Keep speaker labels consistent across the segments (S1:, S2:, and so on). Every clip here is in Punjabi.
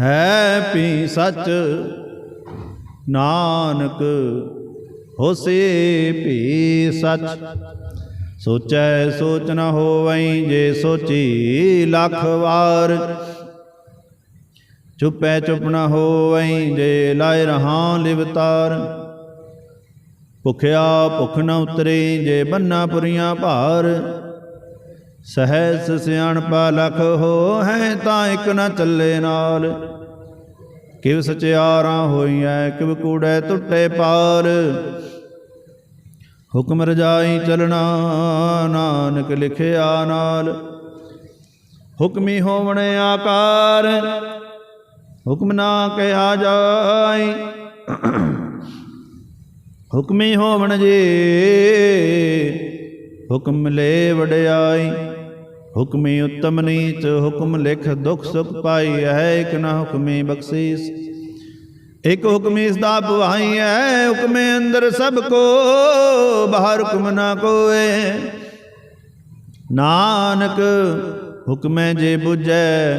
S1: ਹੈ ਪੀ ਸੱਚ। ਨਾਨਕ ਹੋਸੇ ਪੀ ਸਚ। ਸੋਚੈ ਸੋਚ ਨ ਹੋਵਈ ਜੇ ਸੋਚੀ ਲੱਖ ਵਾਰ। ਚੁੱਪੈ ਚੁੱਪ ਨ ਹੋਵਈ ਜੇ ਲਾਇ ਰਹਾ ਲਿਵਤਾਰ ਭੁਖਿਆ ਭੁਖ ਨ ਉਤਰੇ ਜੇ ਬੰਨਾ ਪੁਰੀਆਂ ਭਾਰ। ਸਹਿਸ ਸਿਆਣਪਾ ਲਖ ਹੋ ਹੈ ਤਾਂ ਇਕ ਨਾ ਚੱਲੇ ਨਾਲ। ਕਿਵ ਸਚਿਆਰਾਂ ਹੋਈਐ, ਕਿਵ ਕੂੜੈ ਟੁੱਟੇ ਪਾਰ ਹੁਕਮ ਰਜਾਈ ਚਲਣਾ, ਨਾਨਕ ਲਿਖਿਆ ਨਾਲ। ਹੁਕਮੀ ਹੋਵਣ ਆਕਾਰ, ਹੁਕਮ ਨਾ ਕਿਹਾ ਜਾਈ। ਹੁਕਮੀ ਹੋਵਣ ਜੀ, ਹੁਕਮ ਲੈ ਵਡਿਆਈ। ਹੁਕਮੀ ਉਤਮ ਨੀਚ, ਹੁਕਮ ਲਿਖ ਦੁਖ ਸੁਖ ਪਾਈ ਹੈ, ਇਕ ਨਾ ਹੁਕਮੀ ਬਖਸ਼ੀਸ। ਇਕ ਹੁਕਮ ਇਸ ਦਾ ਭਵਾਈ ਹੈ, ਹੁਕਮੇ ਅੰਦਰ ਸਭ ਕੋ, ਬਾਹਰ ਹੁਕਮ ਨਾ ਕੋਏ। ਨਾਨਕ, ਹੁਕਮੇ ਜੇ 부ਜੈ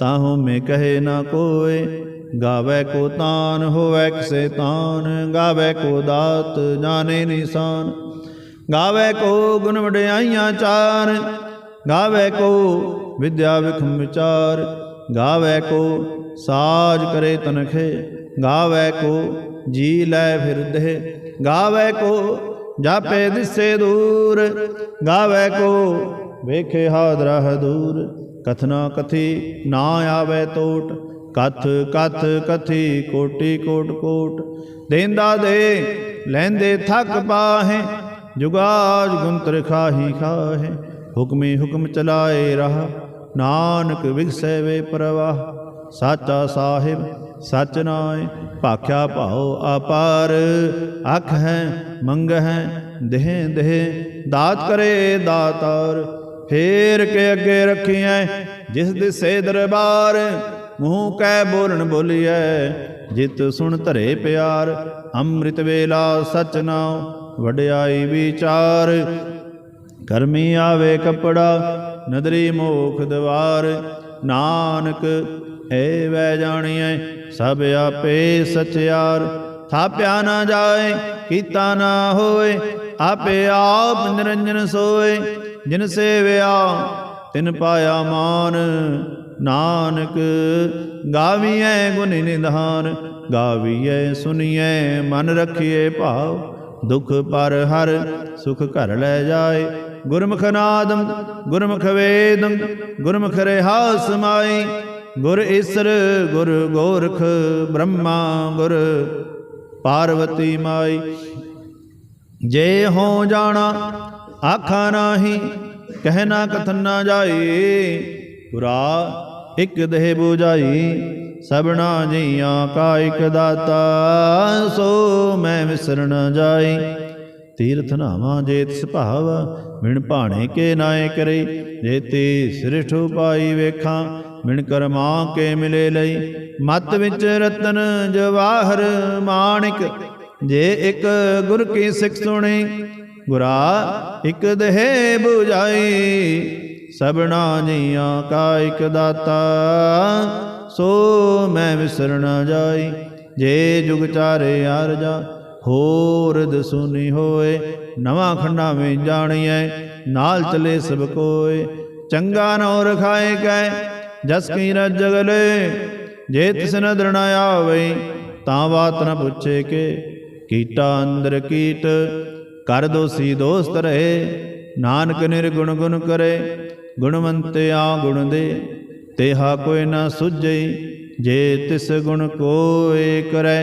S1: ਤਾਹੂ ਮੈਂ ਕਹੇ ਨਾ ਕੋਏ। ਗਾਵੇ ਕੋ ਤਾਨ, ਹੋਵੇ ਕਿਸੇ ਤਾਨ, ਗਾਵੇ ਕੋ ਦਾਤ, ਜਾਣੇ ਨਿਸ਼ਾਨ। ਗਾਵੇ ਕੋ ਗੁਣ ਵਡਿਆਈਆਂ ਚਾਰ ਗਾਵੇ ਕੋ ਵਿਦਿਆ ਵਿਖਮ ਵਿਚਾਰ, ਗਾਵੇ ਕੋ ਸਾਜ ਕਰੇ ਤਨਖੇ, ਗਾਵੇ ਕੋ ਜੀ ਲੈ ਫਿਰਦੇ ਗਾਵੇ ਕੋ ਜਾਪੇ ਦਿਸੇ ਦੂਰ, ਗਾਵੇ ਕੋ ਵੇਖੇ ਹਾਦਰਾ ਦੂਰ ਕਥਨਾ ਕਥੀ ਨਾ ਆਵੇ ਤੋਟ, ਕਥ ਕਥ ਕਥੀ ਕੋਟੀ ਕੋਟ ਕੋਟ, ਦੇਂਦਾ ਦੇ ਲੈਂਦੇ ਥੱਕ ਪਾਹੇ ਜੁਗਾਜ ਗੁੰਤਰ ਖਾਹੀ ਖਾਹੇ ਹੁਕਮੇ ਹੁਕਮ ਚਲਾਏ ਰਹਾ, ਨਾਨਕ ਵਿਗਸੈ ਵੇ ਪ੍ਰਵਾਹ। ਸਾਚਾ ਸਾਹਿਬ, ਸਚ ਨਾਏ, ਭਾਖਿਆ ਭਾਉ ਆਪਾਰ ਅਖ ਹੈ, ਮੰਗ ਹੈ, ਦੇਹ ਦੇਹ, ਦਾਤ ਕਰੇ ਦਾਤਾਰ। ਫੇਰ ਕੇ ਅੱਗੇ ਰੱਖੀਐ, ਜਿਸ ਦਿਸੇ ਦਰਬਾਰ, ਮੂੰਹ ਕੈ ਬੋਲਣ ਬੋਲੀਐ। ਜਿਤ ਸੁਣ ਧਰੇ ਪਿਆਰ, ਅੰਮ੍ਰਿਤ ਵੇਲਾ ਸਚ ਨਾਉ, ਵਡਿਆਈ ਵਿਚਾਰ। ਕਰਮੀ ਆਵੇ ਕਪੜਾ, ਨਦਰੀ ਮੋਖ ਦਵਾਰ। ਨਾਨਕ, ਏ ਵੈ ਜਾਣੀਐ, ਸਭ ਆਪੇ ਸਚਿਆਰ ਥਾਪਿਆ ਨਾ ਜਾਏ, ਕੀਤਾ ਨਾ ਹੋਏ, ਆਪੇ ਆਪ ਨਿਰੰਜਨ ਸੋਏ। ਜਿਨ ਸੇਵਿਆ, ਤਿਨ ਪਾਇਆ ਮਾਨ। ਨਾਨਕ, ਗਾਵੀਐ ਗੁਣ ਨਿਧਾਨ। ਗਾਵੀਐ ਸੁਣੀਐ ਮਨ ਰਖੀਏ ਭਾਵ। ਦੁਖ ਪਰ ਹਰ, ਸੁਖ ਘਰ ਲੈ ਜਾਏ। ਗੁਰਮੁਖ ਨਾਦੰ ਗੁਰਮੁਖ ਵੇਦੰ ਗੁਰਮੁਖ ਰਹਾ ਸਮਾਈ ਗੁਰ ਈਸਰ, ਗੁਰ ਗੋਰਖ, ਬ੍ਰਹਮਾ, ਗੁਰ ਪਾਰਵਤੀ ਮਾਈ ਜੇ ਹੋ ਜਾਣਾ, ਆਖਾ ਨਾਹੀ, ਕਹਿ ਨਾ ਕਥਨ ਨਾ ਜਾਈ ਗੁਰਾ ਇਕ ਦੇਹ 부ਜਾਈ ਸਭਨਾ ਜੀਆਂ ਕਾ ਇਕ ਦਾਤਾ, ਸੋ ਮੈਂ ਵਿਸਰ ਜਾਈ। ਤੀਰਥ ਨਾਵਾ ਜੇ ਸੁਭਾਵ ਮਿਣ ਭਾਣੇ ਕੇ ਨਾਏ ਕਰੇ। ਜੇ ਤੇ ਸ੍ਰਿਸ਼ਟ ਉਪਾਈ ਵੇਖਾਂ ਮਿਣ ਕਰਮਾ ਕੇ ਮਿਲੇ ਲਈ। ਮਤ ਵਿੱਚ ਰਤਨ ਜਵਾਹਰ ਮਾਣਿਕ, ਜੇ ਇੱਕ ਗੁਰ ਕੀ ਸਿੱਖ ਸੁਣੀ, ਗੁਰਾ ਇੱਕ ਦਹੇ 부ਜਾਈ ਸਭਨਾ ਜੀਆਂ ਕਾ ਇਕ ਦਾਤਾ, ਸੋ ਮੈਂ ਵਿਸਰ ਨ ਜਾਈ ਜੇ ਜੁਗ ਚਾਰੇ ਅਰਜਾ ਹੋਰ ਦਸੁਨੀ ਹੋਏ, ਨਵਾਂ ਖੰਡਾ ਵਿੱਚ ਜਾਣੀਐ, ਨਾਲ ਚਲੇ ਸਭ ਕੋਏ। ਚੰਗਾ ਨੋ ਰਖਾਏ ਕੈ ਜਸ ਕੀ ਰਜ ਜਗਲੇ ਜੇ ਤਿਸ ਨਦਰ ਨ ਆਵੇ, ਤਾਂ ਬਾਤ ਨ ਪੁੱਛੇ ਕੇ। ਕੀਟਾ ਅੰਦਰ ਕੀਟ, ਕਰ ਦੋਸੀ ਦੋਸਤ ਰਹੇ, ਨਾਨਕ ਨਿਰਗੁਣ ਗੁਣ ਕਰੇ ਗੁਣਵੰਤਿਆ ਗੁਣ ਦੇ। ਤੇਹਾ ਕੋਈ ਨਾ ਸੁਝਈ, ਜੇ ਤਿਸ ਗੁਣ ਕੋਏ ਕਰੈ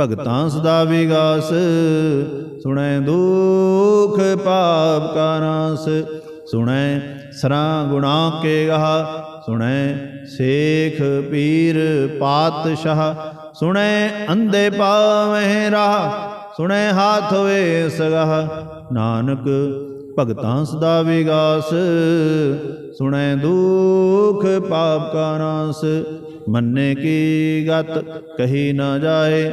S1: ਭਗਤਾਂ ਸਦਾ ਵਿਗਾਸ। ਸੁਣੈ ਦੁਖ ਪਾਪ ਕਾ ਨਾਸ। ਸੁਣੈ ਸਰਾ ਗੁਣਾ ਕੇ ਗਹਾ। ਸੁਣੈ ਸੇਖ ਪੀਰ ਪਾਤਸ਼ਾਹ। ਸੁਣੈ ਅੰਧੇ ਪਾਵਹਿ ਰਾਹ। ਸੁਣੈ ਹਾਥ ਵੇ ਸਗਹ। ਨਾਨਕ ਭਗਤਾਂ ਸਦਾ ਵਿਗਾਸ। ਸੁਣੈ ਦੁਖ ਪਾਪ ਕਾ ਨਾਸ। ਮੰਨੇ ਕੀ ਗਤ ਕਹੀ ਨਾ ਜਾਏ।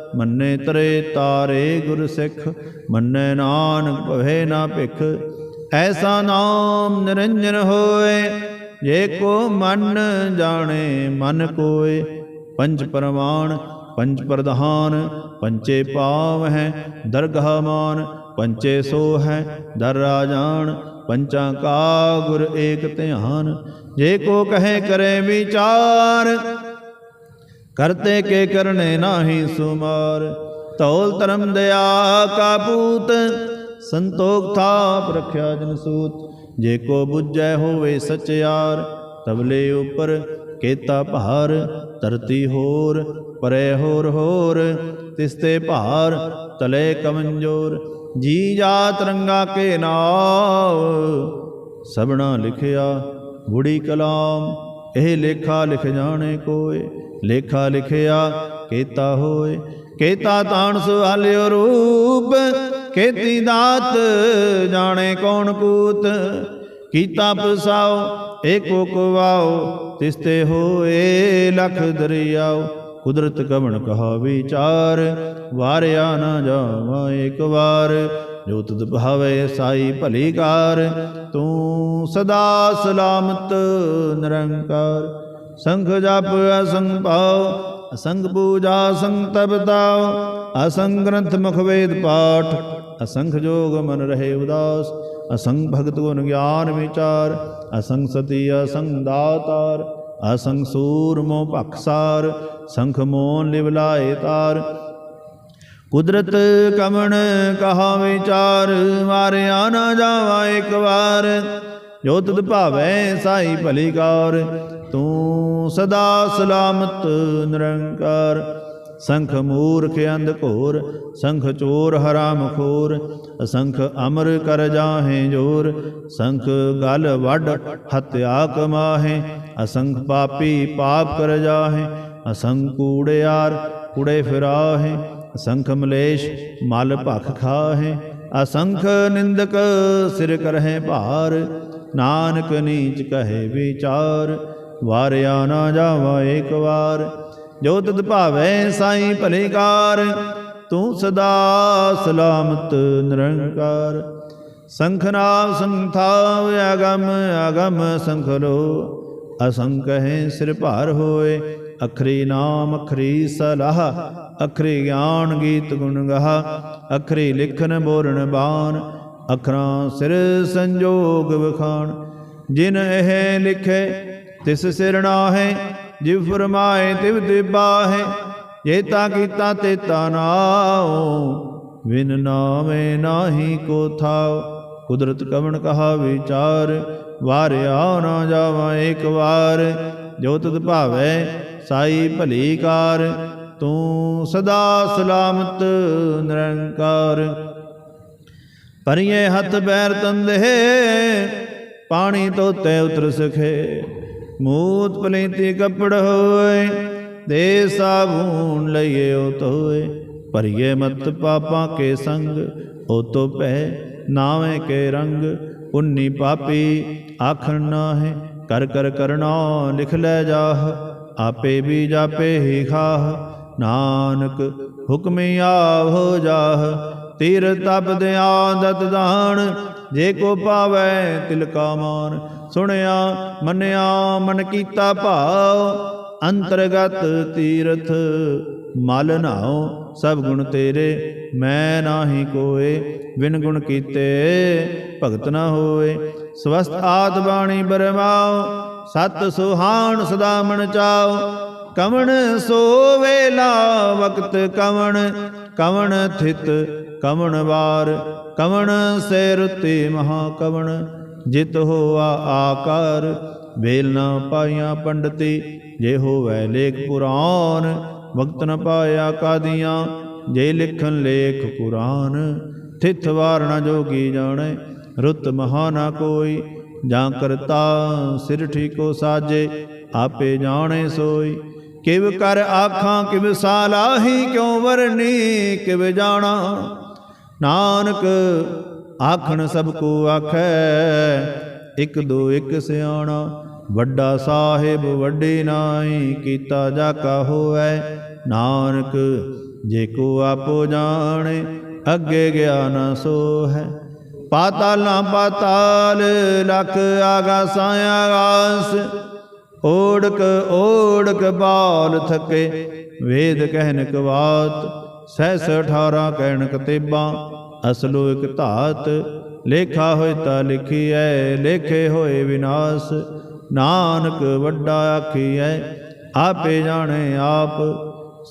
S1: ਮੰਨੇ ਤਰੇ ਤਾਰੇ ਗੁਰ ਸਿੱਖ, ਮੰਨੇ ਨਾਨਕ ਭਵੇ ਨਾ ਭਿਖ। ਐਸਾ ਨਾਮ ਨਿਰੰਜਨ ਹੋਏ, ਜੇ ਕੋ ਮਨ ਜਾਣੇ ਮਨ ਕੋਏ। ਪੰਜ ਪਰਮਾਨ ਪੰਜ ਪ੍ਰਧਾਨ, ਪੰਚੇ ਪਾਵ ਹੈ, ਦਰਗਾਹ ਮਾਨ, ਪੰਚੇ ਸੋ ਹੈ, ਦਰ ਰਾਜਾਨ ਪੰਚਾਂ ਕਾ ਗੁਰ ਏਕ ਧਿਆਨ, ਜੇ ਕੋ ਕਹੇ ਕਰੇ ਵਿਚਾਰ ਕਰਤੇ ਕੇ ਕਰਨੇ ਨਾਹੀ ਸੁਮਾਰ। ਤੌਲ ਧਰਮ ਦਇਆ ਕਾਪੂਤ ਸੰਤੋਖ ਥਾਪ ਰਖਿਆ ਜਨ ਸੂਤ। ਜੇ ਕੋ ਬੁੱਝੈ ਹੋਵੇ ਸਚਿਆਰ ਤਬਲੇ ਉਪਰ ਕੇਤਾ ਭਾਰ, ਧਰਤੀ ਹੋਰ, ਪਰੇ ਹੋਰ ਹੋਰ। ਤਿਸਤੇ ਭਾਰ, ਤਲੇ ਕਮੰਜੋਰ, ਜੀ ਜਾ ਰੰਗਾ ਕੇ ਨਾਮ ਸਭਨਾ ਲਿਖਿਆ ਬੁੜੀ ਕਲਾਮ, ਇਹ ਲੇਖਾ ਲਿਖ ਜਾਣੇ ਕੋਏ। ਲੇਖਾ ਲਿਖਿਆ, ਕੀਤਾ ਹੋਏ। ਕੇਤਾ ਤਾਣ ਸੁਹਾਲਿਓ ਰੂਪ ਖੇਤੀ ਦਾਤ, ਜਾਣੇ ਕੌਣ ਕੂਤ। ਕੀਤਾ ਪਸਾਓ, ਏਕੋ ਕਵਾਓ, ਤਿਸਤੇ ਹੋਏ, ਲਖ ਦਰਿਆਓ। ਕੁਦਰਤ ਕਵਣ ਕਹਾ ਵਿਚਾਰ, ਵਾਰਿਆ ਨਾ ਜਾਵਾ ਇੱਕ ਵਾਰ। ਜੋ ਤੁਧ ਭਾਵੇ ਸਾਈ ਭਲੀ ਕਾਰ, ਤੂੰ ਸਦਾ ਸਲਾਮਤ, ਨਿਰੰਕਾਰ। ਸੰਖ ਜਪ ਅਸੰਗ ਪਾਉ ਅਸੰਗ ਪੂਜਾ ਅਸੰਗ ਤਪਤਾਉ ਅਸੰਗ ਗ੍ਰੰਥ ਮੁਖ ਵੇਦ ਪਾਠ, ਅਸੰਖ ਜੋਗ ਮਨ ਰਹੇ ਉਦਾਸ, ਅਸੰਗ ਭਗਤ ਗੁਣ ਗਿਆਨ ਵਿਚਾਰ, ਅਸੰਗ ਸਤੀ ਅਸੰਗ ਦਾਤਾਰ, ਅਸੰਗ ਸੂਰ ਮੋ ਭਖਸਾਰ ਸੰਖ ਮੋਨ ਲਿਵ ਲਾਏ ਤਾਰ। ਕੁਦਰਤ ਕਮਣ ਕਹਾ ਵਿਚਾਰ, ਮਾਰਿਆ ਨਾ ਜਾਵਾ ਇੱਕ ਵਾਰ, ਜੋ ਤੁਧ ਭਾਵੈ ਸਾਈ ਭਲੀ ਕਾਰ ਤੂੰ ਸਦਾ ਸਲਾਮਤ ਨਿਰੰਕਾਰ ਸੰਖ ਮੂਰਖ ਅੰਧ ਘੋਰ ਸੰਖ ਚੋਰ ਹਰਾਮ ਖੋਰ ਅਸੰਖ ਅਮਰ ਕਰ ਜਾਹੇ ਜੋਰ ਸੰਖ ਗਲ ਵੱਡ ਹਤਿਆ ਕਮਾਹੇ ਅਸੰਖ ਪਾਪੀ ਪਾਪ ਕਰ ਜਾਹੇ ਅਸੰਖ ਕੂੜਿਆਰ ਕੁੜੇ ਫਿਰਾਹੇ ਅਸੰਖ ਮਲੇਸ਼ ਮਲ ਭਖ ਖਾਹੇ ਅਸੰਖ ਨਿੰਦਕ ਸਿਰ ਕਰਹਿ ਭਾਰ ਨਾਨਕ ਨੀਚ ਕਹੇ ਵਿਚਾਰ ਵਾਰਿਆ ਨਾ ਜਾਵਾ ਏਕ ਵਾਰ। ਜੋ ਤਦ ਭਾਵੈ ਸਾਈ ਭਲੇ ਤੂੰ ਸਦਾ ਸਲਾਮਤ ਨਿਰੰਕਾਰ। ਸੰਖ ਨਾਮ ਸੰਥਾਵ ਅਗਮ ਅਗਮ ਸੰਖ ਲੋ। ਅਸੰਖ ਹੈ ਸਿਰ ਭਾਰ ਹੋਏ, ਅਖਰੀ ਨਾਮ, ਅਖਰੀ ਸਲਾਹ। ਅਖਰੀ ਗਿਆਨ ਗੀਤ ਗੁਣ ਗਾਹ, ਅਖਰੀ ਲਿਖਨ ਬੋਲਣ ਬਾਣ। ਅਖਰਾਂ ਸਿਰ ਸੰਜੋਗ ਵਖਾਣ, ਜਿਨ ਇਹ ਲਿਖੇ ਤਿਸ ਸਿਰ ਨਾਹੇ, ਜਿਵ ਫਰਮਾਏ ਤਿਵ ਦਿਬਾਹੇ, ਜੇ ਤਾ ਕੀਤਾ ਤੇ ਤਾ ਨਾਉ ਵਿਨ ਨਾਵੇਂ ਨਾਹੀ ਕੋ ਥਾਉ। ਕੁਦਰਤ ਕਵਣ ਕਹਾ ਵਿਚਾਰ, ਵਾਰਿਆ ਨਾ ਜਾਵਾ ਇੱਕ ਵਾਰ। ਜੋ ਤਤ ਭਾਵੈ ਸਾਈ ਭਲੀ ਕਾਰ, ਤੂੰ ਸਦਾ ਸਲਾਮਤ ਨਿਰੰਕਾਰ। ਪਰਿਏ ਹੱਥ ਬੈਰ ਤੰਦੇ ਪਾਣੀ ਤੋਤੇ ਉਤਰ ਸਖੇ। ਮੂਤ ਪਲੇਤੀ ਕਪੜ ਹੋਏ, ਦੇ ਸਾਬੂਨ ਲਈਏ ਤੋਏ ਭਰੀਏ ਮਤ ਪਾਪਾਂ ਕੇ ਸੰਗ, ਉਹ ਤੋ ਪੈ ਨਾਵੇਂ ਕੇ ਰੰਗ। ਉਨੀ ਪਾਪੀ ਆਖਣ ਨਾਹੇ, ਕਰ ਕਰ ਕਰਨਾ ਲਿਖ ਲੈ ਜਾਹ। ਆਪੇ ਵੀ ਜਾਪੇ ਹੀ ਖਾਹ, ਨਾਨਕ ਹੁਕਮੀ ਆਵ ਜਾਹ। ਤੀਰ ਤਪ ਦਿਆਂ ਦਤ ਦਾਨ, ਜੇ ਕੋ ਪਾਵੈ ਤਿਲ ਕਾ ਮਾਨ। ਸੁਣਿਆ, ਮੰਨਿਆ, ਮਨ ਕੀਤਾ ਭਾਉ, ਅੰਤਰਗਤ ਤੀਰਥ, ਮਲ ਨਾਉ, ਸਭ ਗੁਣ ਤੇਰੇ, ਮੈਂ ਨਾਹੀ ਕੋਏ ਵਿਨ ਗੁਣ ਕੀਤੇ ਭਗਤ ਨਾ ਹੋਏ। ਸਵਸਤ ਆਦ ਬਾਣੀ ਬਰਮਾਉ, ਸਤ ਸੁਹਾਣ ਸਦਾ ਮਨ ਚਾਉ। ਕਵਣ ਸੋ ਵੇਲਾ ਵਕਤ ਕਵਣ ਕਵਣ ਥਿਤ ਕਵਣ ਵਾਰ, ਕਵਣ ਸੇ ਰੁੱਤੇ ਮਹਾ ਕਵਣ। ਜਿਤ ਹੋਆ ਆਕਾਰ, ਵੇਲ ਨਾ ਪਾਈਆਂ ਪੰਡਤੀ, ਜੇ ਹੋਵੇ ਲੇਖ ਪੁਰਾਨ ਵਕਤ ਨ ਪਾਇਆ ਕਾਦੀਆਂ, ਜੇ ਲਿਖਨ ਲੇਖ ਕੁਰਾਨ ਥਿਤ ਵਾਰ ਜੋਗੀ ਜਾਣੇ, ਰੁੱਤ ਮਹਾ ਨਾ ਕੋਈ, ਜਾਂ ਕਰਤਾ ਸਿਰ ਠੀਕੋ ਸਾਜੇ, ਆਪੇ ਜਾਣੇ ਸੋਈ। ਕਿਵ ਕਰ ਆਖਾਂ, ਕਿਵ ਸਾਲਾਹੀ, ਕਿਉ ਵਰਨੀ, ਕਿਵ ਜਾਣਾ? ਨਾਨਕ ਆਖਣ ਸਭ ਕੋ ਆਖੈ, ਇਕ ਦੋ ਇਕ ਸਿਆਣਾ, ਵੱਡਾ ਸਾਹਿਬ ਵੱਡੇ ਨਾਈ ਕੀਤਾ ਜਾ ਕਾ ਹੋਐ ਨਾਨਕ ਜੇ ਕੋ ਆਪੋ ਜਾਣੇ, ਅੱਗੇ ਗਿਆਨ ਸੋ ਹੈ ਪਾਤਾਲਾਂ ਪਾਤਾਲ, ਲਖ ਆਗਾਸਾਂ ਆਗਾਸ ਓੜਕ ਓੜਕ ਬਾਲ ਥਕੇ, ਵੇਦ ਕਹਿਨ ਕਵਾਤ ਸਹਿਸ 18 ਕਹਿਣ ਕਤੇਬਾਂ ਅਸਲੋ ਇਕ ਧਾਤ, ਲੇਖਾ ਹੋਇ ਤਾ ਲਿਖੀਐ, ਲੇਖੇ ਹੋਏ ਵਿਨਾਸ਼। ਨਾਨਕ ਵੱਡਾ ਆਖੀਐ, ਆਪੇ ਜਾਣੇ ਆਪ।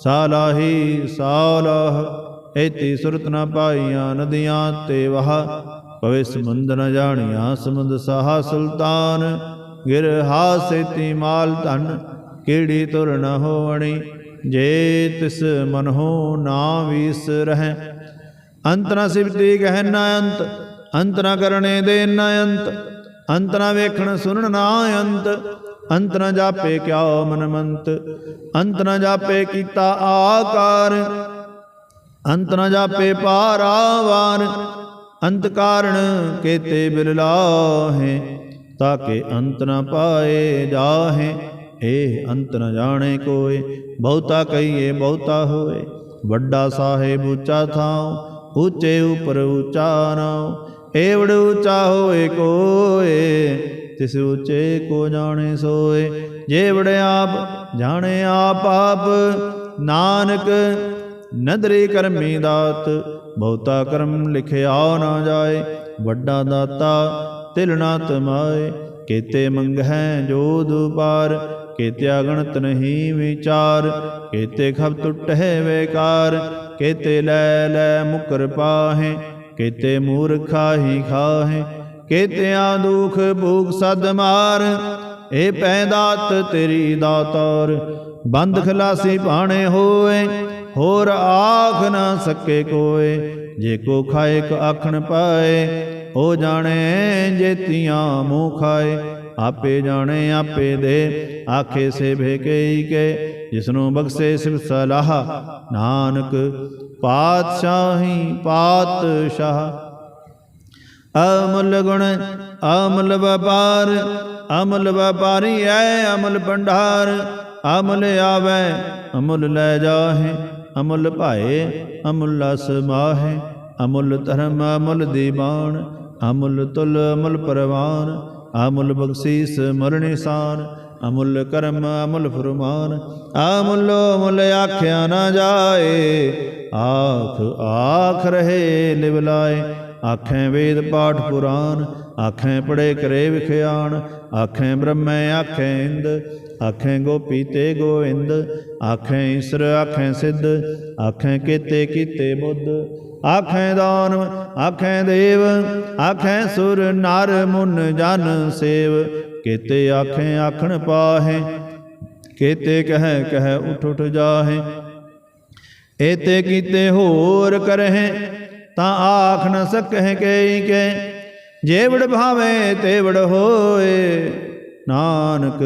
S1: ਸਾਲਾਹੀ ਸਾਲਾਹ ਐਤੀ ਸੁਰਤ ਨ ਪਾਈਆਂ ਨਦੀਆਂ ਤੇ ਵਹਾ। ਪਵੇ ਸਮੁੰਦ ਨ ਜਾਣੀਆਂ ਸਮੁੰਦ ਸਾਹਾ ਸੁਲਤਾਨ। ਗਿਰ ਹਾਸੇਤੀ ਮਾਲ ਧਨ, ਕਿਹੜੀ ਤੁਰ ਨ ਹੋਵਣੀ। ਜੇ ਤਿਸ ਮਨ ਨਾ ਵੀਸ ਰਹਿ ਅੰਤ ਨ ਸਿਵਤੀ ਕਹਿ ਨ ਅੰਤ ਅੰਤ ਨ ਕਰਨੇ ਦੇ ਨ ਅੰਤ ਅੰਤ ਨ ਵੇਖਣ ਸੁਣਨ ਨਾ ਅੰਤ ਅੰਤ ਨ ਜਾਪੇ ਕਿਆ ਮਨਮੰਤ ਅੰਤ ਨਾ ਜਾਪੇ ਕੀਤਾ ਆਕਾਰ ਅੰਤ ਨਾ ਜਾਪੇ ਪਾਰਾਵਾਰ ਅੰਤ ਕਾਰਣ ਕੇਤੇ ਬਿਲ ਲਾਹੇ, ਤਾਕੇ ਅੰਤ ਨਾ ਪਾਏ ਜਾਹੇ ਏ ਅੰਤ ਨ ਜਾਣੇ ਕੋਏ, ਬਹੁਤਾ ਕਹੀਏ ਬਹੁਤਾ ਹੋਏ, ਵੱਡਾ ਸਾਹਿਬ ਉੱਚਾ ਥਾਉ ਉੱਚੇ ਉਪਰ ਉੱਚਾ ਨਾਉ ਏਵੜ ਉੱਚਾ ਹੋਏ ਕੋਏ, ਤਿਸ ਉੱਚੇ ਕੋ ਜਾਣੇ ਸੋਏ। ਜੇ ਆਪ, ਜਾਣੇ ਆਪ ਆਪ, ਨਾਨਕ ਨਦਰੀ ਕਰਮੀ ਦਾਤ, ਬਹੁਤਾ ਕਰਮ ਲਿਖਿਆ ਨਾ ਜਾਏ। ਵੱਡਾ ਦਾਤਾ ਤਿਲ ਨਾ ਤਮਾਏ, ਕੀਤੇ ਮੰਗਹਿ ਜੋ ਦੁਪਾਰ ਕੀਤੇ ਅਗਣਤ ਨਹੀਂ ਵਿਚਾਰ, ਕੀਤੇ ਖਬ ਟੁੱਟਹਿ ਵੇਕਾਰ। ਕੀਤੇ ਲੈ ਲੈ ਮੁਕਰ ਪਾਹੇ, ਕੀਤੇ ਮੂਰਖਾ ਹੀ ਖਾਹੇ ਕੀਤੇ ਆ ਦੁਖ ਭੂਖ ਸਦ ਮਾਰ ਏ ਪੈ ਤੇਰੀ ਦਾਤਾਰ, ਬੰਦ ਖਲਾਸੀ ਭਾਣੇ ਹੋਏ, ਹੋਰ ਆਖ ਨਾ ਸਕੇ ਕੋਏ, ਜੇ ਕੋ ਖਾਏ ਕ ਆਖਣ ਪਾਏ ਹੋ ਜਾਣੇ ਜੇਤੀਆਂ ਮੂੰਹ ਖਾਏ। ਆਪੇ ਜਾਣੇ, ਆਪੇ ਦੇ। ਆਖੇ ਸੇ ਭੇਕਈ ਕੇ, ਜਿਸਨੂੰ ਬਖਸ਼ੇ ਸਿਵ ਸਲਾਹ। ਨਾਨਕ ਪਾਤਸ਼ਾਹੀ ਪਾਤਸ਼ਾਹ। ਅਮਲ ਗੁਣ, ਅਮਲ ਵਪਾਰ, ਅਮਲ ਵਪਾਰੀ ਐ, ਅਮਲ ਭੰਡਾਰ। ਅਮਲ ਆਵੈ, ਅਮੁੱਲ ਲੈ ਜਾਹੇ। ਅਮੁੱਲ ਭਾਏ, ਅਮੁੱਲ ਅਸਮਾਹੇ ਅਮੁੱਲ ਧਰਮ, ਅਮੁੱਲ ਦੀਵਾਨ। ਅਮੁੱਲ ਤੁਲ, ਅਮੁੱਲ ਪਰਵਾਨ। ਅਮੁੱਲ ਬਖਸ਼ੀਸ ਮਰ ਨਿਸ਼ਾਨ ਅਮੁੱਲ ਕਰਮ, ਅਮੁੱਲ ਫਰਮਾਨ। ਅਮੁੱਲੋ ਮੁੱਲ ਆਖਿਆ ਨਾ ਜਾਏ, ਆਖ ਆਖ ਰਹੇ ਲਿਵ ਲਾਏ। ਆਖੇ ਵੇਦ ਪਾਠ ਪੁਰਾਨ ਆਖੇ ਪੜੇ ਕਰੇ ਵਿਖਿਆਣ। ਆਖੇ ਬ੍ਰਹਮੈ, ਆਖੇ ਇੰਦ, ਆਖੇ ਗੋਪੀ ਤੇ ਗੋਇੰਦ। ਆਖੇ ਈਸਰ, ਆਖੇ ਸਿੱਧ, ਆਖੇ ਕੀਤੇ ਕੀਤੇ ਬੁੱਧ। ਆਖੈ ਦਾਨ, ਆਖੈ ਦੇਵ, ਆਖੈ ਸੁਰ ਨਰ ਮੁਨ ਜਨ ਸੇਵ। ਕੀਤੇ ਆਖੇ ਆਖਣ ਪਾਹੇ, ਕੀਤੇ ਕਹਿ ਕਹਿ ਉਠ ਉਠ ਜਾਹੇ। ਏਤੇ ਕੀਤੇ ਹੋਰ ਕਰਹਿ, ਤਾਂ ਆਖ ਨ ਸਕਹਿ ਕਈ ਕੇ। ਜੇਵੜ ਭਾਵੇ ਤੇਵੜ ਹੋਏ, ਨਾਨਕ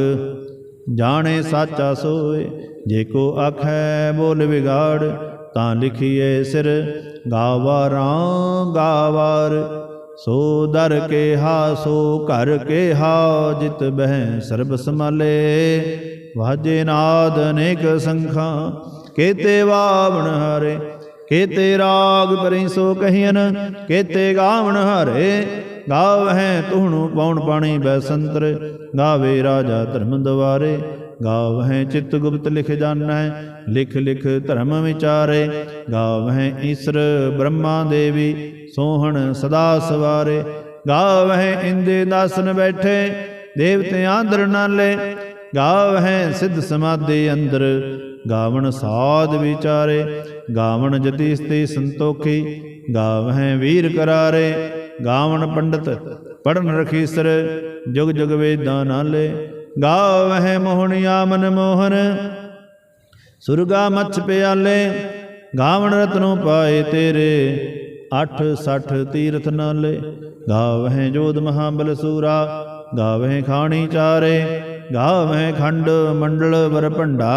S1: ਜਾਣੇ ਸਾਚਾ ਸੋਏ। ਜੇ ਕੋ ਆਖੈ ਬੋਲ ਵਿਗਾੜ ਤਾਂ ਲਿਖੀਏ ਸਿਰ ਗਾਵਾਰਾਂ ਗਾਵਾਰ। ਸੋ ਦਰ ਕੇਹਾ, ਸੋ ਘਰ ਕੇ ਹਾ ਜਿਤ ਬਹਿ ਸਰਬ ਸਮਾਲੇ ਵਾਜੇ ਨਾਦ ਅਨੇਕ ਸੰਖਾਂ, ਕੇਤੇ ਵਾਵਣ ਹਾਰੇ। ਕੇਤੇ ਰਾਗ ਪਰਿ ਸੋ ਕਹੀਨ ਕੇਤੇ ਗਾਵਣ ਹਾਰੇ। ਗਾਵਹਿ ਤੁਹਣੂ ਪੌਣ ਪਾਣੀ ਬੈਸੰਤਰ ਗਾਵੇ ਰਾਜਾ ਧਰਮ ਦਵਾਰੇ। ਗਾਵਹਿ ਚਿਤ ਗੁਪਤ ਲਿਖ ਜਾਣੈ, ਲਿਖ ਲਿਖ ਧਰਮ ਵਿਚਾਰੇ। ਗਾਵਹਿ ਈਸਰ ਬ੍ਰਹਮਾ ਦੇਵੀ, ਸੋਹਣ ਸਦਾ ਸਵਾਰੇ। ਗਾਵਹਿ ਇੰਦੇ ਦਾਸਨ ਬੈਠੇ, ਦੇਵਤੇ ਆਂਦਰ ਨਾਲੇ ਗਾਵਹਿ ਸਿੱਧ ਸਮਾਧੀ ਅੰਦਰ, ਗਾਵਣ ਸਾਧ ਵਿਚਾਰੇ। ਗਾਵਣ ਜਤੀ ਸਤੀ ਸੰਤੋਖੀ, ਗਾਵਹਿ ਵੀਰ ਕਰਾਰੇ। ਗਾਵਣ ਪੰਡਤ ਪੜਨ ਰਖੀਸਰ, ਜੁਗ ਜੁਗ ਵੇਦਾਂ ਨਾਲੇ ਗਾਵਹਿ ਮੋਹਣਿਆ ਮਨ ਮੋਹਨ। ਸੁਰਗਾ ਮੱਛ ਪਿਆਲੇ, ਗਾਵਣ ਰਤਨੋ ਪਾਏ ਤੇਰੇ। ਅੱਠ ਸੱਠ ਤੀਰਥ ਨਾਲੇ, ਗਾਵਹਿ ਜੋਧ ਮਹਾਬਲ ਸੂਰਾ। ਗਾਵਹਿ ਖਾਣੀ ਚਾਰੇ, ਗਾਵਹਿ ਖੰਡ ਮੰਡਲ ਵਰ ਭੰਡਾ।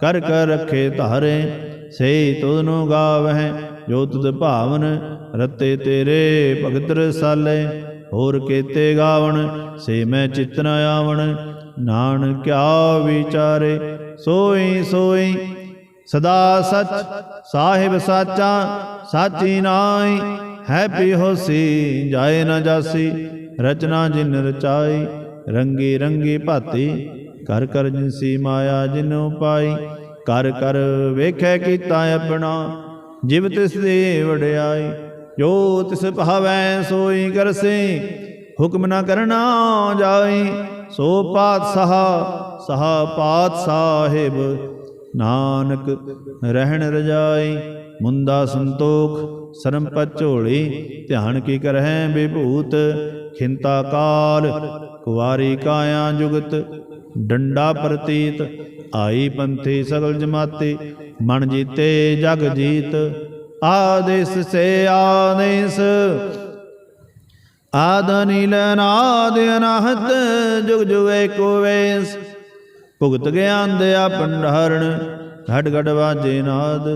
S1: ਕਰ ਕਰ ਰਖੇ ਧਾਰੇ ਸੇ ਤੁਧ ਨੂੰ ਗਾਵਹਿ। ਜੋ ਤੁਧ ਭਾਵਨ ਰਤੇ ਤੇਰੇ, ਭਗਤ ਰਸਾਲੇ। ਹੋਰ ਕੀਤੇ ਗਾਵਣ, ਸੇ ਮੈਂ ਚਿਤ ਨ ਆਵਣ। ਨਾਨਕਿਆ ਵਿਚਾਰੇ, ਸੋਈ ਸੋਈ, ਸਦਾ ਸਚ, ਸਾਹਿਬ ਸਾਚਾ, ਸਾਚੀ ਨਾਈ ਹੈ ਪੀ ਹੋਸੀ ਜਾਏ ਨਾ ਜਾਸੀ, ਰਚਨਾ ਜਿਨ ਰਚਾਈ, ਰੰਗੀ ਰੰਗੀ ਭਾਤੀ, ਕਰ ਕਰ ਜਿਨਸੀ ਮਾਇਆ ਜਿਨੋ ਪਾਈ ਕਰ ਕਰ ਵੇਖੈ ਕੀਤਾ ਆਪਣਾ, ਜਿਵ ਤਿਸ ਦੇ ਵਡਿਆਈ। ਜੋ ਤਿਸ ਭਾਵੈ ਸੋਈ ਕਰਸੇ ਹੁਕਮ ਨਾ ਕਰਨਾ ਜਾਈ। ਸੋ ਪਾਤਸ਼ਾਹ, ਸਹਾ ਪਾਤ ਸਾਹਿਬ ਨਾਨਕ ਰਹਿਣ ਰਜਾਈ। ਮੁੰਦਾ ਸੰਤੋਖ, ਸਰਮ ਝੋਲੀ। ਧਿਆਨ ਕੀ ਕਰਹਿ ਬਿਭੂਤ ਖਿੰਤਾ ਕਾਲ। ਕੁਵਾਰੀ ਕਾਇਆ ਜੁਗਤ, ਡੰਡਾ ਪ੍ਰਤੀਤ। ਆਈ ਪੰਥੀ ਸਗਲ ਜਮਾਤੀ, ਮਨ ਜੀਤੇ ਜਗ ਜੀਤ। ਆਦੇਸ ਸੇ ਆਦੇਸ। ਆਦ ਨੀਲ ਨਾਦ ਅਨਾਹਤ, ਜੁਗ ਜੁਗ ਏਕੋ ਵੇਸ। ਭੁਗਤ ਗਿਆਨ ਦਿਆ ਭੰਡਾਰਣ ਘਟ ਘਟ ਵਾਜੇ ਨਾਦ।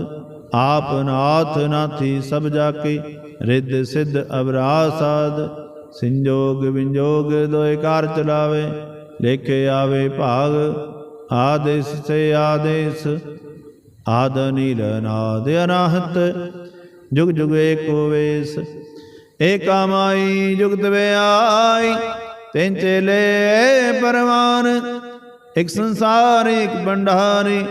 S1: ਆਪ ਨਾਥ ਨਾਥੀ ਸਭ ਜਾ ਕੇ ਰਿੱਧ ਸਿੱਧ ਅਵਰਾ ਸਾਧ ਸੰਜੋਗ ਵਿੰਜੋਗ ਦੋਇ ਕਾਰ ਚਲਾਵੇ, ਲੇਖੇ ਆਵੇ ਭਾਗ। ਆਦੇਸ ਸੇ ਆਦੇਸ। ਆਦ ਨੀਲ ਨਾਦ ਅਨਾਹਤ, ਜੁਗ ਜੁਗ ਏਕੋ ਵੇਸ ਏਕਾ ਮਾਈ ਜੁਗਤ ਵਿਆਈ ਤਿੰਨ ਚੇਲੇ ਪਰਵਾਨ। ਇਕ ਸੰਸਾਰ, ਇਕ ਭੰਡਾਰੀ,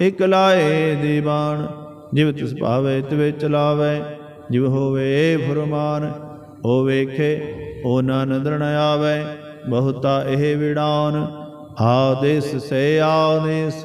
S1: ਇਕ ਲਾਏ ਦੀਵਾਨ। ਜਿਵ ਤਿਸ ਭਾਵੇ, ਤਿਵੇ ਚਲਾਵੇ, ਜਿਵ ਹੋਵੇ ਫਰਮਾਨ। ਉਹ ਵੇਖੇ ਉਹ ਨਾ ਨਦਰ ਨ ਆਵੇ, ਬਹੁਤਾ ਇਹ ਵਿਡਾਨ ਆਦੇਸ ਸੇ ਆਦੇਸ।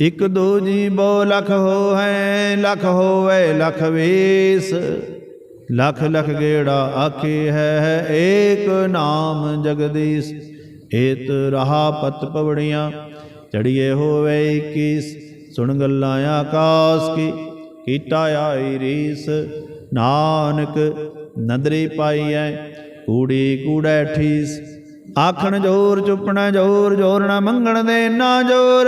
S1: ਇਕ ਦੋ ਜੀ ਬੋ ਲਖ ਹੋ ਹੈ ਲਖ ਹੋਵੇ ਲਖ ਵੇਸ। ਲਖ ਲਖ ਗੇੜਾ ਆਖੇ ਹੈ ਏਕ ਨਾਮ ਜਗਦੀਸ਼। ਏਤ ਰਹਾ ਪਤ ਪਵੜੀਆਂ, ਚੜੀਏ ਹੋਵੇ 21 ਸੁਣ ਗੱਲਾਂ ਆਕਾਸ ਕੀ, ਕੀਤਾ ਆਈ ਰੀਸ। ਨਾਨਕ ਨਦਰੀ ਪਾਈਐ, ਕੂੜੀ ਕੂੜੈ ਠੀਸ। ਆਖਣ ਜੋਰ ਚੁੱਪਣਾ ਜੋਰ ਜੋਰ ਨਾ ਮੰਗਣ ਦੇ ਨਾ ਜੋਰ।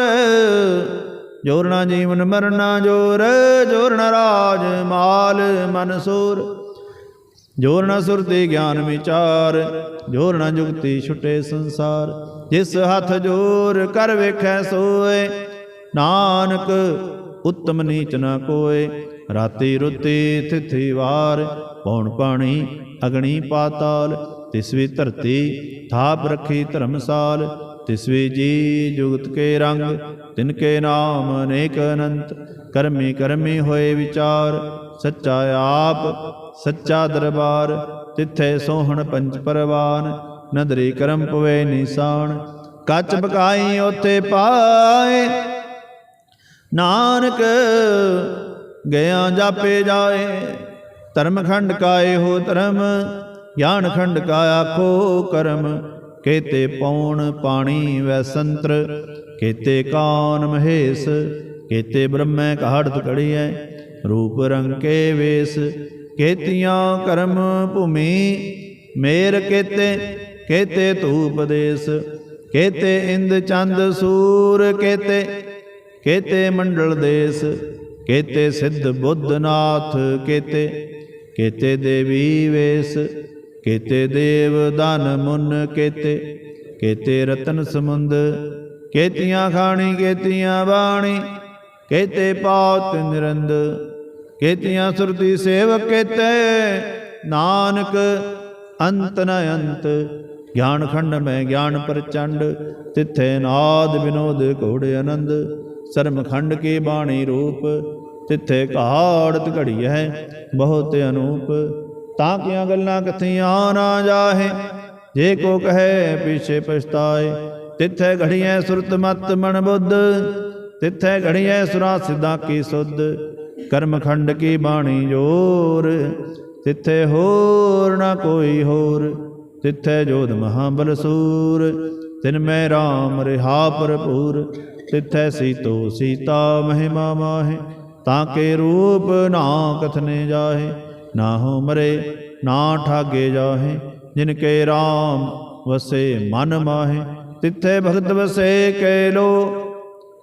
S1: ਜੋਰ ਨਾ ਜੀਵਨ ਮਰਨਾ ਜੋਰ ਜੋਰ ਨਾ ਰਾਜ ਮਾਲ ਮਨ ਸੂਰ। ਜੋਰ ਨਾ ਸੁਰਤੀ ਗਿਆਨ ਵਿਚਾਰ, ਜੋਰ ਨਾ ਜੁਗਤੀ ਛੁਟੇ ਸੰਸਾਰ। ਜਿਸ ਹੱਥ ਜੋਰ ਕਰ ਵੇਖੈ ਸੋਏ, ਨਾਨਕ ਉੱਤਮ ਨੀਚ ਨਾ ਕੋਏ। ਰਾਤੀ ਰੁੱਤੀ ਤਿਥੀ ਵਾਰ, ਪੌਣ ਪਾਣੀ ਅਗਣੀ ਪਾਤਾਲ ਤਿਸਵੀ ਧਰਤੀ ਥਾਪ ਰੱਖੀ ਧਰਮਸਾਲ। ਤਿਸਵੀ ਜੀ, ਜੁਗਤ ਕੇ ਰੰਗ, ਤਿਨ ਕੇ ਨਾਮ ਅਨੇਕ ਅਨੰਤ, ਕਰਮੀ ਕਰਮੀ ਹੋਏ ਵਿਚਾਰ, ਸੱਚਾ ਆਪ, ਸੱਚਾ ਦਰਬਾਰ, ਤਿੱਥੇ ਸੋਹਣ ਪੰਜ ਪਰਵਾਨ, ਨਦਰੀ ਕਰਮ ਪਵੇ ਨਿਸ਼ਾਨ, ਕੱਚ ਬਕਾਈ ਉਥੇ ਪਾਏ। ਨਾਨਕ, ਗਿਆ ਜਾਪੇ ਜਾਏ, ਧਰਮ ਖੰਡ ਕਾਏ ਹੋ ਧਰਮ, ਗਿਆਨ ਖੰਡ ਕਾ ਆਖੋ ਕਰਮ। ਕੇਤੇ ਪੌਣ ਪਾਣੀ ਵੈਸੰਤਰ ਕੇਤੇ ਕਾਨ ਮਹੇਸ਼, ਕੇਤੇ ਬ੍ਰਹਮੈ ਕਹਾੜਤ ਕੜੀਐ ਰੂਪ ਰੰਗ ਕੇ ਵੇਸ, ਕੇਤੀਆਂ ਕਰਮ ਭੂਮੀ, ਮੇਰ ਕੇਤੇ ਕੇਤੇ ਧੂਪ ਦੇਸ, ਕੇਤੇ ਇੰਦ ਚੰਦ ਸੂਰ ਕੇਤੇ ਕੇਤੇ ਮੰਡਲ ਦੇਸ, ਕੇਤੇ ਸਿੱਧ ਬੁੱਧ ਨਾਥ ਕੇਤੇ ਕੇਤੇ ਦੇਵੀ ਵੇਸ ਕੇਤੇ ਦੇਵ ਧਨ ਮੁਨ ਕੇਤੇ ਕੇਤੇ ਰਤਨ ਸਮੁੰਦ, ਕੇਤੀਆਂ ਖਾਣੀ, ਕੇਤੀਆਂ ਬਾਣੀ, ਕੇਤੇ ਪਾਤ ਨਿਰੰਦ, ਕੇਤੀਆਂ ਸੁਰਤੀ ਸੇਵਕ ਕੇਤੇ, ਨਾਨਕ ਅੰਤ ਨ ਅੰਤ, ਗਿਆਨ ਖੰਡ ਮੈਂ ਗਿਆਨ ਪ੍ਰਚੰਡ, ਤਿੱਥੇ ਨਾਦ ਵਿਨੋਦ ਘੋੜੇ ਆਨੰਦ, ਸਰਮ ਖੰਡ ਕੀ ਬਾਣੀ ਰੂਪ, ਤਿੱਥੇ ਘਾੜਤ ਘੜੀ ਹੈ ਬਹੁਤ ਅਨੂਪ ਤਾਂ ਕੀਆਂ ਗੱਲਾਂ ਕਥੀਆਂ ਨਾ ਜਾਹੇ? ਜੇ ਕੋ ਕਹੇ, ਪਿਛੇ ਪਛਤਾਏ। ਤਿੱਥੇ ਘੜੀਐ ਸੁਰਤ ਮਤ ਮਨ ਬੁੱਧ। ਤਿੱਥੇ ਘੜੀਐ ਸੁਰਾ ਸਿੱਧਾ ਕੀ ਸੁਧ? ਕਰਮ ਖੰਡ ਕੀ ਬਾਣੀ ਜੋਰ? ਤਿੱਥੇ ਹੋਰ ਨਾ ਕੋਈ ਹੋਰ। ਤਿੱਥੇ ਜੋਧ ਮਹਾਬਲ ਸੂਰ। ਤਿਨ ਮੈਂ RAM ਰਿਹਾ ਭਰਪੂਰ। ਤਿੱਥੈ ਸੀਤੋ ਸੀਤਾ ਮਹਿਮਾ ਮਾਹੇ। ਤਾਂ ਕੇ ਰੂਪ ਨਾ ਕਥਨੇ ਜਾਹੇ। ਨਾ ਹੋ ਮਰੇ, ਨਾ ਠਾਗੇ ਜਾਹੇ, ਜਿਨ ਕੇ RAM ਵਸੇ ਮਨ ਮਾਹੇ, ਤਿੱਥੇ ਭਗਤ ਵਸੇ ਕੈ ਲੋ,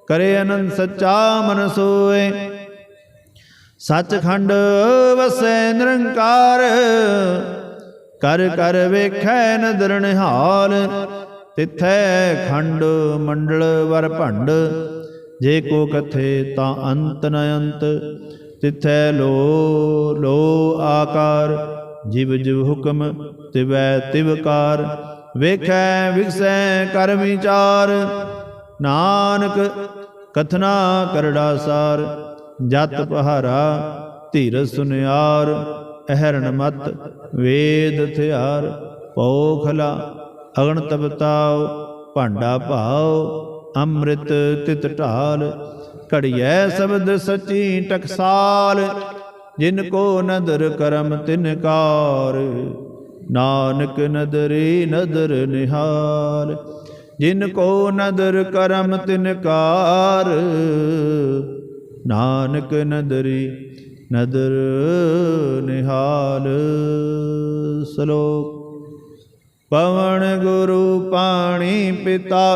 S1: ਕਰੇ ਅਨੰਦ ਸੱਚਾ ਮਨ ਸੋਏ। ਸੱਚਖੰਡ ਵਸੈ ਨਿਰੰਕਾਰ, ਕਰ ਕਰ ਵੇਖੈ ਨਦਰ ਨਿਹਾਲ, ਤਿਥੈ ਖੰਡ ਮੰਡਲ ਵਰ ਭੰਡ, ਜੇ ਕੋ ਕਥੇ ਤਾਂ ਅੰਤ ਨ ਅੰਤ। ਤਿਥੈ ਲੋ ਲੋ ਆਕਾਰ, ਜਿਵ ਜਿਵ ਹੁਕਮ ਤਿਵੈ ਤਿਵਕਾਰ ਵੇਖੈ, ਵਿਗਸੈ, ਕਰ ਵਿਚਾਰ, ਨਾਨਕ ਕਥਨਾ ਕਰੜਾ ਸਾਰ। ਜਤ ਪਹਾਰਾ, ਧੀਰ ਸੁਨਿਆਰ, ਅਹਰਣ ਮਤ, ਵੇਦ ਥਿਆਰ। ਪੋਖਲਾ ਅਗਣ ਤਪਤਾਉ ਭਾਂਡਾ ਭਾਉ ਅੰਮ੍ਰਿਤ ਤਿਤ ਢਾਲ, ਘੜੀਐ ਸ਼ਬਦ ਸਚੀ ਟਕਸਾਲ, ਜਿਨ ਕੋ ਨਦਰ ਕਰਮ ਤਿਨ ਕਾਰ। ਨਾਨਕ ਨਦਰੀ ਨਦਰ ਨਿਹਾਲ, ਜਿਨ ਕੋ ਨਦਰ ਕਰਮ ਤਿਨ ਕਾਰ। ਨਾਨਕ ਨਦਰੀ ਨਦਰ ਨਿਹਾਲ, ਸ਼ਲੋਕ। ਪਵਨ ਗੁਰੂ ਪਾਣੀ ਪਿਤਾ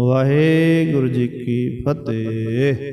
S1: ਵਾਹਿਗੁਰੂ ਜੀ ਕੀ ਫਤਿਹ।